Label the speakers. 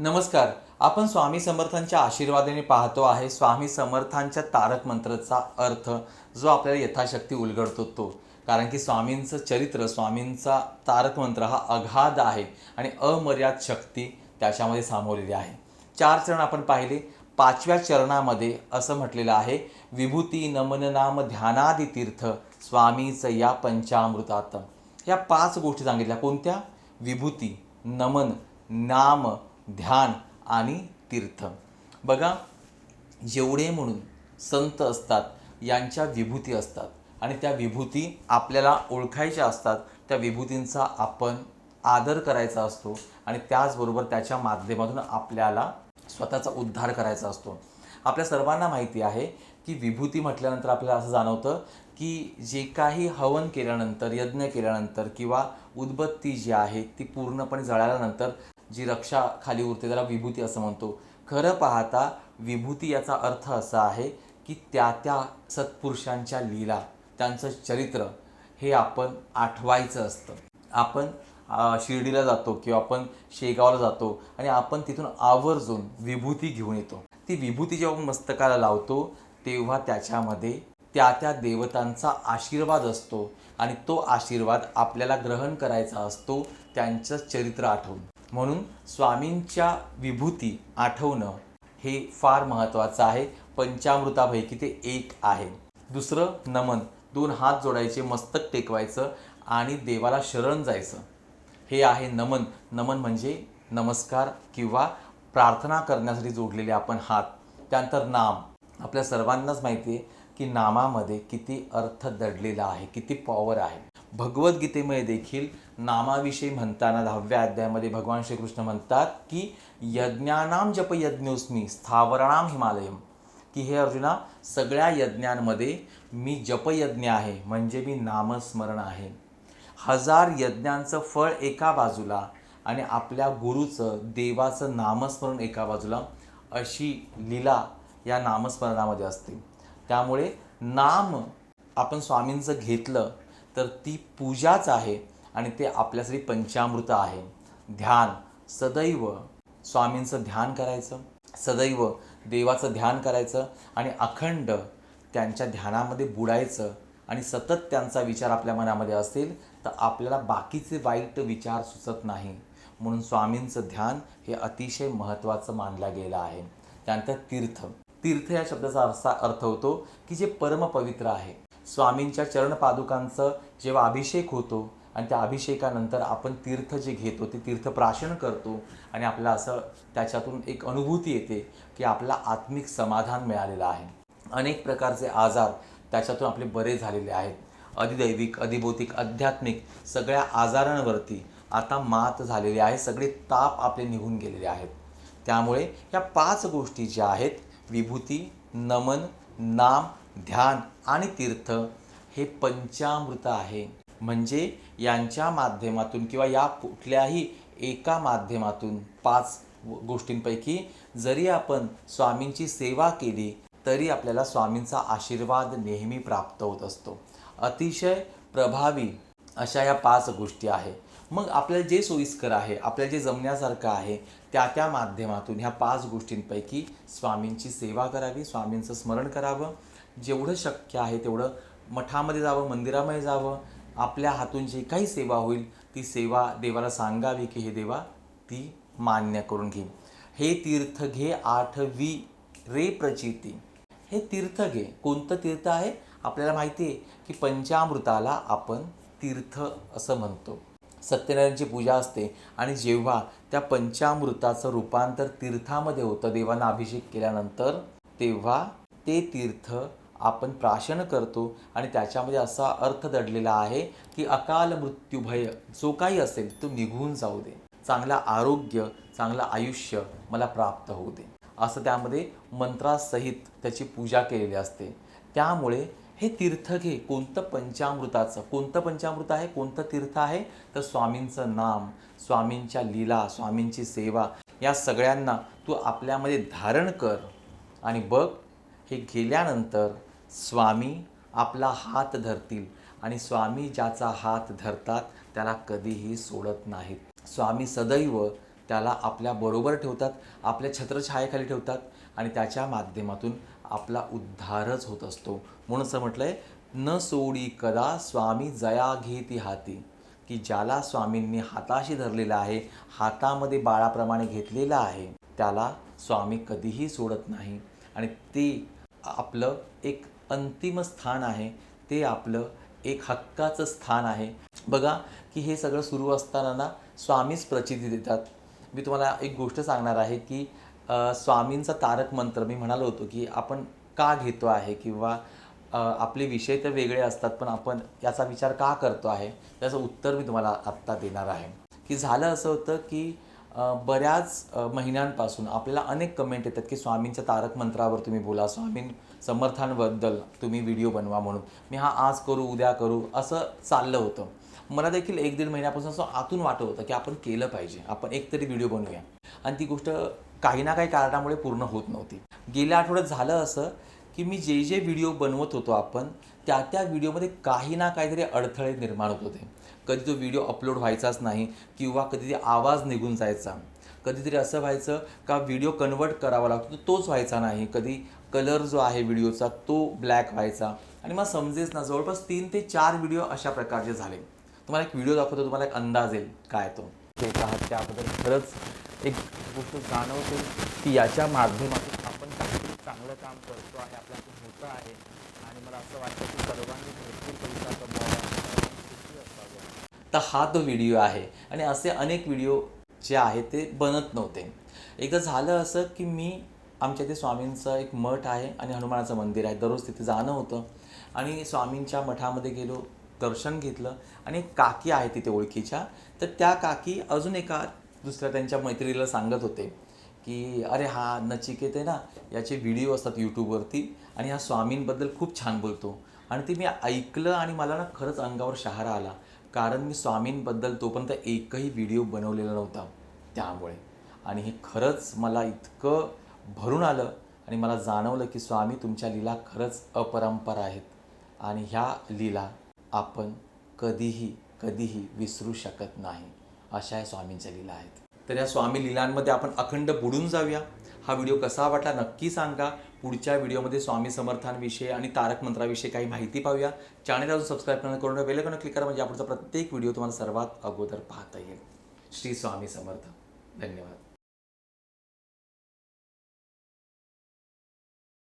Speaker 1: नमस्कार. आपण स्वामी समर्थांच्या आशीर्वादाने पाहतो आहे. स्वामी समर्थांच्या तारक मंत्राचा अर्थ जो आपल्याला यथाशक्ती उलगडतो तो. कारण की स्वामींचं चरित्र स्वामींचा तारक मंत्र हा अगाध आहे आणि अमर्याद शक्ती त्याच्यामध्ये सामोरलेली आहे. चार चरण आपण पाहिले. पाचव्या चरणामध्ये असं म्हटलेलं आहे विभूती नमन नाम ध्यानादी तीर्थ स्वामीचं या पंचामृतात या पाच गोष्टी सांगितल्या. कोणत्या? विभूती नमन नाम ध्यान आणि तीर्थ. बघा जेवढे म्हणून संत असतात यांच्या विभूती असतात. आणि त्या विभूती आपल्याला ओळखायच्या असतात. त्या विभूतींचा आपण आदर करायचा असतो. आणि त्याचबरोबर त्याच्या माध्यमातून आपल्याला स्वतःचा उद्धार करायचा असतो. आपल्या सर्वांना माहिती आहे की विभूती म्हटल्यानंतर आपल्याला असं जाणवतं की जे काही हवन केल्यानंतर यज्ञ केल्यानंतर किंवा उदबत्ती जी आहे ती पूर्णपणे जळाल्यानंतर जी रक्षा खाली उरते त्याला विभूती असं म्हणतो. खरं पाहता विभूती याचा अर्थ असा आहे की त्या त्या सत्पुरुषांच्या लीला त्यांचं चरित्र हे आपण आठवायचं असतं. आपण शिर्डीला जातो किंवा आपण शेगावला जातो आणि आपण तिथून आवर्जून विभूती घेऊन येतो. ती विभूती जेव्हा आपण मस्तकाला लावतो तेव्हा त्याच्यामध्ये त्या त्या देवतांचा आशीर्वाद असतो आणि तो आशीर्वाद आपल्याला ग्रहण करायचा असतो त्यांचं चरित्र आठवून. म्हणून स्वामींच्या विभूती आठवणं हे फार महत्त्वाचं आहे. पंचामृतापैकी ते एक आहे. दुसरं नमन. दोन हात जोडायचे मस्तक टेकवायचं आणि देवाला शरण जायचं. हे आहे नमन. नमन म्हणजे नमस्कार किंवा प्रार्थना करण्यासाठी जोडलेले आपण हात. त्यानंतर नाम. आपल्या सर्वांनाच माहिती आहे की नामामध्ये किती अर्थ दडलेला आहे किती पॉवर आहे. भगवद्गीतेमध्ये देखील नामाविषयी म्हणताना दहाव्या अध्यायामध्ये भगवान श्रीकृष्ण म्हणतात की यज्ञानाम जप यज्ञोस्मी हिमालयम. की हे अर्जुना सगळ्या यज्ञांमध्ये मी जपयज्ञ आहे म्हणजे मी नामस्मरण आहे. हजार यज्ञांचं फळ एका बाजूला आणि आपल्या गुरुचं देवाचं नामस्मरण एका बाजूला अशी लीला या नामस्मरणामध्ये असते. त्यामुळे नाम आपण स्वामींचं घेतलं तर ती पूजाच आहे आणि ते आपल्यासाठी पंचामृत आहे. ध्यान सदैव स्वामींचं ध्यान करायचं सदैव देवाचं ध्यान करायचं आणि अखंड त्यांच्या ध्यानामध्ये बुडायचं आणि सतत त्यांचा विचार आपल्या मनामध्ये असेल तर आपल्याला बाकीचे वाईट विचार सुचत नाही. म्हणून स्वामींचं ध्यान हे अतिशय महत्त्वाचं मानलं गेलं आहे. त्यानंतर तीर्थ. तीर्थ या शब्दाचा असा अर्थ होतो की जे परमपवित्र आहे. स्वामींच्या चरणपादुकांचं जेव्हा अभिषेक होतो आणि त्या अभिषेकानंतर आपण तीर्थ जे घेतो ते तीर्थ प्राशन करतो आणि आपल्याला असं त्याच्यातून एक अनुभूती येते की आपला आत्मिक समाधान मिळालेलं आहे. अनेक प्रकारचे आजार त्याच्यातून आपले बरे झालेले आहेत. अधिदैविक अधिभौतिक आध्यात्मिक सगळ्या आजारांवरती आता मात झालेली आहे. सगळे ताप आपले निघून गेलेले आहेत. त्यामुळे या पाच गोष्टी ज्या आहेत विभूती नमन नाम ध्यान आणि तीर्थ हे पंचामृत आहे. म्हणजे यांच्या माध्यमातून किंवा या कुठल्याही एका माध्यमातून पाच गोष्टींपैकी जरी आपण स्वामींची सेवा केली तरी आपल्याला स्वामींचा आशीर्वाद नेहमी प्राप्त होत असतो. अतिशय प्रभावी अशा या पाच गोष्टी आहे. मग आपल्याला जे सोयीस्कर आहे आपल्याला जे जमण्यासारखं आहे त्या त्या माध्यमातून ह्या पाच गोष्टींपैकी स्वामींची सेवा करावी स्वामींचं स्मरण करावं जेवढं शक्य आहे तेवढं मठामध्ये जावं मंदिरामध्ये जावं आपल्या हातून जी काही सेवा होईल ती सेवा देवाला सांगावी की हे देवा ती मान्य करून घे हे तीर्थ घे आठवी रे प्रचिती. हे तीर्थ घे. कोणतं तीर्थ आहे? आपल्याला माहिती आहे की पंचामृताला आपण तीर्थ असं म्हणतो. सत्यनारायणची पूजा असते आणि जेव्हा त्या पंचामृताचं रूपांतर तीर्थामध्ये होतं देवांना अभिषेक केल्यानंतर तेव्हा ते तीर्थ आपण प्राशन करतो आणि त्याच्यामध्ये असा अर्थ दडलेला आहे की अकाल मृत्यू भय जो काही असेल तो निघून जाऊ दे. चांगला आरोग्य चांगलं आयुष्य मला प्राप्त होऊ दे. असं त्यामध्ये मंत्रासहित त्याची पूजा केलेली असते. त्यामुळे हे तीर्थ घे. कोणतं पंचामृताचं कोणतं पंचामृत आहे कोणतं तीर्थ आहे? तर स्वामींचं नाम स्वामींच्या लीला स्वामींची सेवा या सगळ्यांना तू आपल्यामध्ये धारण कर आणि बघ हे गेल्यानंतर स्वामी आपला हात धरतील आणि स्वामी ज्याचा हात धरतात त्याला कधीही सोडत नाहीत. स्वामी सदैव त्याला आपल्या बरोबर ठेवतात आपल्या छत्रछायेखाली ठेवतात आणि त्याच्या माध्यमातून आपला उद्धारच होत असतो. म्हणून असं म्हटलं आहे न सोडी कदा स्वामी जया घेती हाती. की ज्याला स्वामींनी हाताशी धरलेला आहे हातामध्ये बाळाप्रमाणे घेतलेला आहे त्याला स्वामी कधीही सोडत नाही. आणि ते आपलं एक अंतिम स्थान आहे ते आपलं एक हक्काचं स्थान आहे. बघा की हे सगळं सुरू असताना ना स्वामीच प्रचिती देतात. मी तुम्हाला एक गोष्ट सांगणार आहे की स्वामींचा तारक मंत्र मी म्हणालो होतो की आपण का घेतो आहे किंवा आपले विषय तर वेगळे असतात पण आपण याचा विचार का करतो आहे? त्याचं उत्तर मी तुम्हाला आत्ता देणार आहे. की झालं असं होतं की बऱ्याच महिन्यांपासून आपल्याला अनेक कमेंट येतात की स्वामींच्या तारक मंत्रावर तुम्ही बोला स्वामीं समर्थांबद्दल तुम्ही व्हिडिओ बनवा म्हणून. मी हा आज करू उद्या करू असं चाललं होतं. मला देखील एक दीड महिन्यापासून असं आतून वाटत होतं की आपण केलं पाहिजे. आपण एक तरी व्हिडिओ बनवूया. आणि ती गोष्ट काही ना काही कारणामुळे पूर्ण होत नव्हती. गेल्या आठवड्यात झालं असं की मी जे जे व्हिडिओ बनवत होतो आपण त्या त्या व्हिडिओमध्ये काही ना काहीतरी अडथळे निर्माण होत होते. कधी तो व्हिडिओ अपलोड व्हायचाच नाही किंवा कधीतरी आवाज निघून जायचा. कधीतरी असं व्हायचं का व्हिडिओ कन्वर्ट करावा लागतो तोच व्हायचा नाही. कधी कलर जो आहे व्हिडिओचा तो ब्लॅक व्हायचा. आणि मला समजेच ना जवळपास तीन ते चार व्हिडिओ अशा प्रकारचे झाले. तुम्हाला एक व्हिडिओ दाखवतो तुम्हाला एक अंदाज येईल काय तो. ते आहात त्याबद्दल खरंच एक गोष्ट जाणवते की याच्या माध्यमातून आपण काहीतरी चांगलं काम करतो आहे आपल्याकडून होतं आहे. आणि मला असं वाटतं की सर्वांनी भरपूर पैसा कमवावा. तर हा तो व्हिडिओ आहे. आणि असे अनेक व्हिडिओ जे आहेत ते बनत नव्हते. एकदा झालं असं की मी आमच्या इथे स्वामींचं एक मठ आहे आणि हनुमानाचं मंदिर आहे. दररोज तिथे जाणं होतं. आणि स्वामींच्या मठामध्ये गेलो दर्शन घेतलं आणि एक काकी आहे तिथे ओळखीच्या. तर त्या काकी अजून एका दुसऱ्या त्यांच्या मैत्रिणीला सांगत होते की अरे हा नचिकेत आहे ना याचे व्हिडिओ असतात यूट्यूबवरती आणि हा स्वामींबद्दल खूप छान बोलतो. आणि ते मी ऐकलं आणि मला ना खरंच अंगावर शहारा आला. कारण मी स्वामींबद्दल तोपर्यंत एकही व्हिडिओ बनवलेला नव्हता त्यामुळे. आणि हे खरंच मला इतकं भरून आलं आणि मला जाणवलं की स्वामी तुमच्या लीला खरंच अपरंपरा आहेत. आणि ह्या लीला आपण कधीही कधीही विसरू शकत नाही. अशा या स्वामींच्या लीला आहेत. तर या स्वामी लीलांमध्ये आपण अखंड बुडून जाऊया. हा व्हिडिओ कसा वाटला नक्की सांगा. पुढच्या व्हिडिओमध्ये स्वामी समर्थांविषयी आणि तारक मंत्राविषयी काही माहिती पाहूया. चॅनल अजून सबस्क्राईब करणं करून बेल क्लिक करा. म्हणजे आपला प्रत्येक व्हिडिओ तुम्हाला सर्वात अगोदर पाहता येईल. श्री स्वामी समर्थ. धन्यवाद.